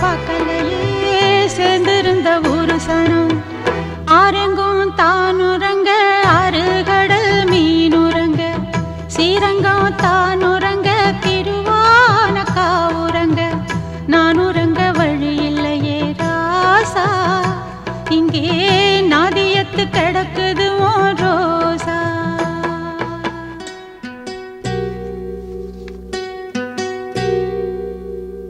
பக்கலையே சேர்ந்திருந்த ஒரு சனம். ஆரங்கும் தானுறங்க ஆறு கடல் மீனுறங்க சீரங்கம் தானுறங்க திருவான நான் உறங்க வழி இல்லையே ராசா இங்கே